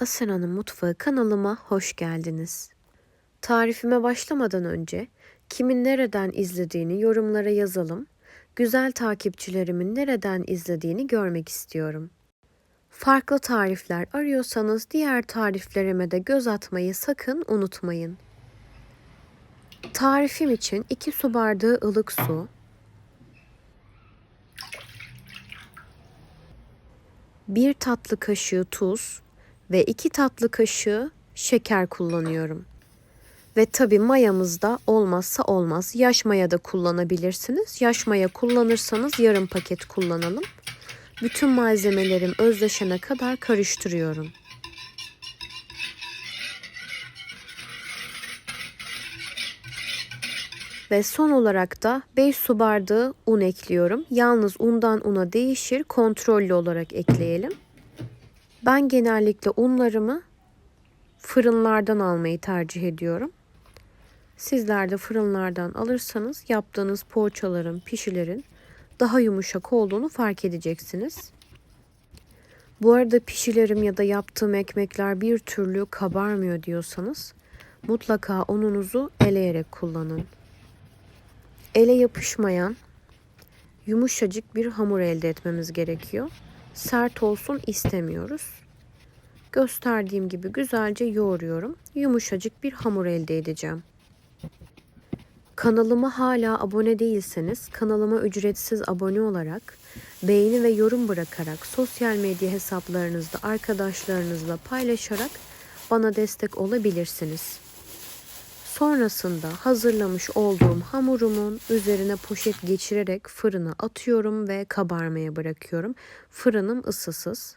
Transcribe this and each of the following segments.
Asena'nın Mutfağı kanalıma hoş geldiniz. Tarifime başlamadan önce kimin nereden izlediğini yorumlara yazalım. Güzel takipçilerimin nereden izlediğini görmek istiyorum. Farklı tarifler arıyorsanız diğer tariflerime de göz atmayı sakın unutmayın. Tarifim için 2 su bardağı ılık su, 1 tatlı kaşığı tuz ve 2 tatlı kaşığı şeker kullanıyorum. Ve tabi mayamız da olmazsa olmaz. Yaş maya da kullanabilirsiniz. Yaş maya kullanırsanız yarım paket kullanalım. Bütün malzemelerim özleşene kadar karıştırıyorum. Ve son olarak da 5 su bardağı un ekliyorum. Yalnız undan una değişir. Kontrollü olarak ekleyelim. Ben genellikle unlarımı fırınlardan almayı tercih ediyorum. Sizler de fırınlardan alırsanız yaptığınız poğaçaların, pişilerin daha yumuşak olduğunu fark edeceksiniz. Bu arada pişilerim ya da yaptığım ekmekler bir türlü kabarmıyor diyorsanız mutlaka ununuzu eleyerek kullanın. Ele yapışmayan yumuşacık bir hamur elde etmemiz gerekiyor. Sert olsun istemiyoruz. Gösterdiğim gibi güzelce yoğuruyorum. Yumuşacık bir hamur elde edeceğim. Kanalıma hala abone değilseniz kanalıma ücretsiz abone olarak beğeni ve yorum bırakarak sosyal medya hesaplarınızda arkadaşlarınızla paylaşarak bana destek olabilirsiniz. Sonrasında hazırlamış olduğum hamurumun üzerine poşet geçirerek fırına atıyorum ve kabarmaya bırakıyorum. Fırınım ısısız.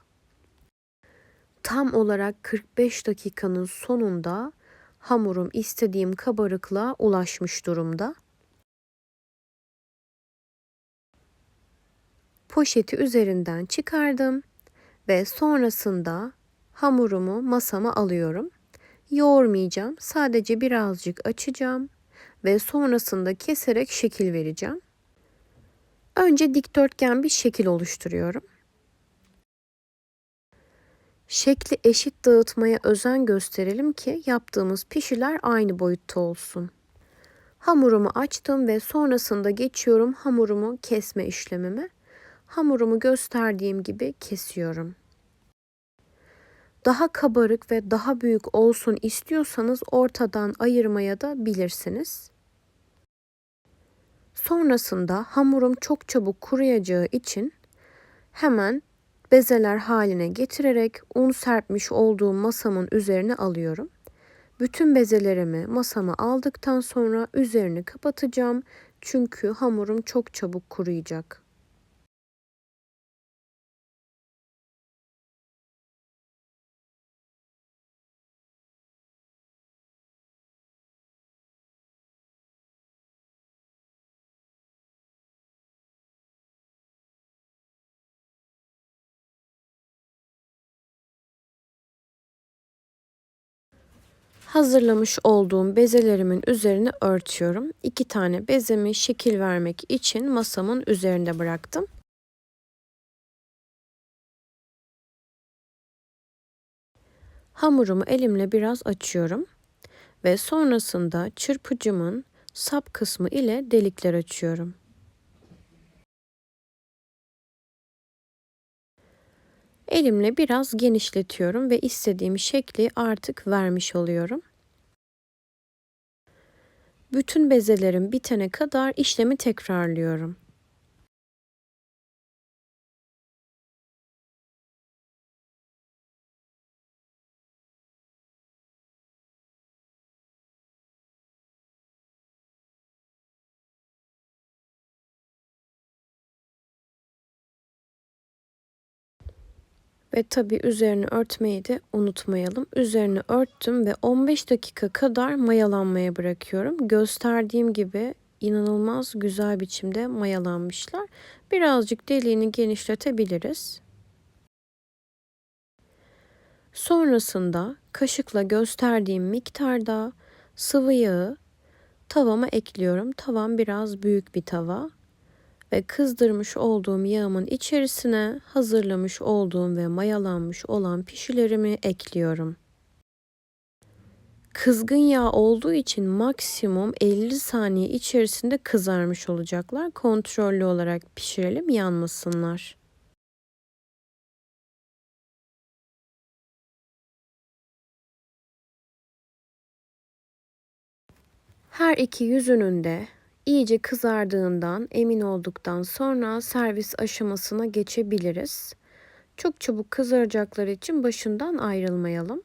Tam olarak 45 dakikanın sonunda hamurum istediğim kabarıklığa ulaşmış durumda. Poşeti üzerinden çıkardım ve sonrasında hamurumu masama alıyorum. Yoğurmayacağım. Sadece birazcık açacağım ve sonrasında keserek şekil vereceğim. Önce dikdörtgen bir şekil oluşturuyorum. Şekli eşit dağıtmaya özen gösterelim ki yaptığımız pişiler aynı boyutta olsun. Hamurumu açtım ve sonrasında geçiyorum hamurumu kesme işlemime. Hamurumu gösterdiğim gibi kesiyorum. Daha kabarık ve daha büyük olsun istiyorsanız ortadan ayırmaya da bilirsiniz. Sonrasında hamurum çok çabuk kuruyacağı için hemen bezeler haline getirerek un serpmiş olduğum masamın üzerine alıyorum. Bütün bezelerimi masama aldıktan sonra üzerini kapatacağım. Çünkü hamurum çok çabuk kuruyacak. Hazırlamış olduğum bezelerimin üzerine örtüyorum. İki tane bezemi şekil vermek için masamın üzerinde bıraktım. Hamurumu elimle biraz açıyorum ve sonrasında çırpıcımın sap kısmı ile delikler açıyorum. Elimle biraz genişletiyorum ve istediğim şekli artık vermiş oluyorum. Bütün bezelerim bitene kadar işlemi tekrarlıyorum. Ve tabi üzerini örtmeyi de unutmayalım. Üzerini örttüm ve 15 dakika kadar mayalanmaya bırakıyorum. Gösterdiğim gibi inanılmaz güzel biçimde mayalanmışlar. Birazcık deliğini genişletebiliriz. Sonrasında kaşıkla gösterdiğim miktarda sıvı yağı tavama ekliyorum. Tavam biraz büyük bir tava. Ve kızdırmış olduğum yağımın içerisine hazırlamış olduğum ve mayalanmış olan pişilerimi ekliyorum. Kızgın yağ olduğu için maksimum 50 saniye içerisinde kızarmış olacaklar. Kontrollü olarak pişirelim yanmasınlar. Her iki yüzünün de iyice kızardığından emin olduktan sonra servis aşamasına geçebiliriz. Çok çabuk kızaracakları için başından ayrılmayalım.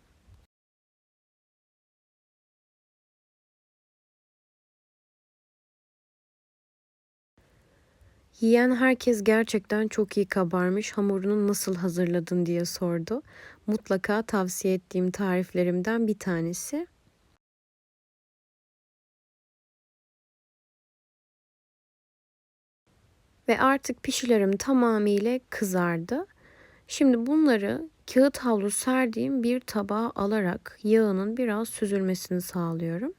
Yiyen herkes gerçekten çok iyi kabarmış, hamurunu nasıl hazırladın diye sordu. Mutlaka tavsiye ettiğim tariflerimden bir tanesi. Ve artık pişilerim tamamıyla kızardı. Şimdi bunları kağıt havlu serdiğim bir tabağa alarak yağının biraz süzülmesini sağlıyorum.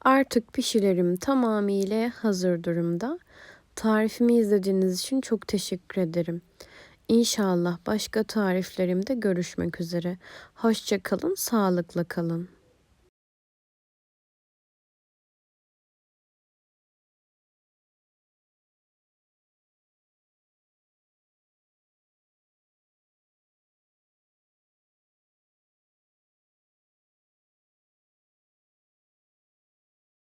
Artık pişilerim tamamıyla hazır durumda. Tarifimi izlediğiniz için çok teşekkür ederim. İnşallah başka tariflerimde görüşmek üzere. Hoşça kalın, sağlıkla kalın.